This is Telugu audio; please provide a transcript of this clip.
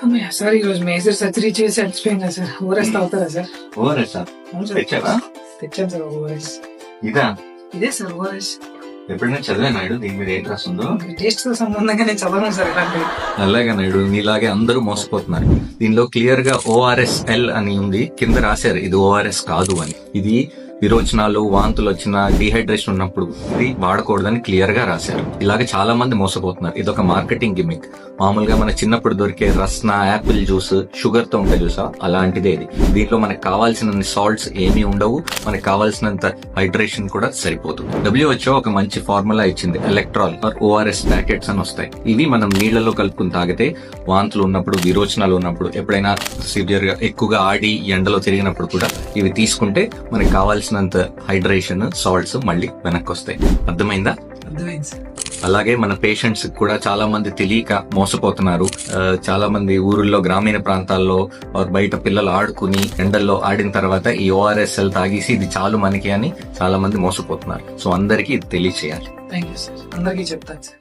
సార్ ఈ రోజు మేజర్ సర్జరీ చేసి చచ్చిపోయిందా సార్? ఓరెస్ తాగుతారా సార్? ఓఆర్ఎస్ తెచ్చావా? తెచ్చాను సార్ ఓరెస్ ఇదా? ఇదే సార్ ఓరెస్ ఎప్పుడైనా చదివా నాయుడు దీని మీద ఏం రాస్తుందో? టేస్ట్తో సంబంధంగా నేను చదవను సార్ అలాగే నాయుడు నీలాగే అందరూ మోసపోతున్నారు. దీనిలో క్లియర్గా ఓఆర్ఎస్ ఎల్ అని ఉంది. కింద రాశారు ఇది ఓఆర్ఎస్ కాదు అని. ఇది విరోచనాలు వాంతులు వచ్చిన డిహైడ్రేషన్ ఉన్నప్పుడు ఇది వాడకూడదని క్లియర్గా రాశారు. ఇలాగ చాలా మంది మోసపోతున్నారు. ఇది ఒక మార్కెటింగ్ గిమిక్ మామూలుగా మన చిన్నప్పుడు దొరికే రస్నా యాపిల్ జ్యూస్ షుగర్తో ఉంటాయి చూసా అలాంటిదే ఇది. దీంట్లో మనకు కావాల్సిన సాల్ట్స్ ఏమీ ఉండవు. మనకు కావాల్సినంత హైడ్రేషన్ కూడా సరిపోతుంది డబ్ల్యూహెచ్ఓ ఒక మంచి ఫార్ములా ఇచ్చింది. ఎలక్ట్రాల్ ఆర్ ఓఆర్ఎస్ ప్యాకెట్స్ అని వస్తాయి. ఇవి మనం నీళ్ళలో కలుపుకుని తాగితే వాంతులు ఉన్నప్పుడు విరోచనాలు ఉన్నప్పుడు ఎప్పుడైనా సివియర్గా ఎక్కువగా ఆడి ఎండలో తిరిగినప్పుడు కూడా ఇవి తీసుకుంటే మనకు కావాల్సిన కావాల్సినంత హైడ్రేషన్ సాల్ట్స్ మళ్ళీ వెనక్కి వస్తాయి అర్థమైందా? అర్థమైంది సార్. అలాగే మన పేషెంట్స్ కూడా చాలా మంది తెలియక మోసపోతున్నారు. చాలా మంది ఊరుల్లో గ్రామీణ ప్రాంతాల్లో బయట పిల్లలు ఆడుకుని ఎండల్లో ఆడిన తర్వాత ఈ ఓఆర్ఎస్ఎల్ తాగేసి ఇది చాలు మనకి అని చాలా మంది మోసపోతున్నారు. సో అందరికీ ఇది తెలియచేయాలి. థ్యాంక్ యూ సార్ అందరికీ చెప్తాను సార్.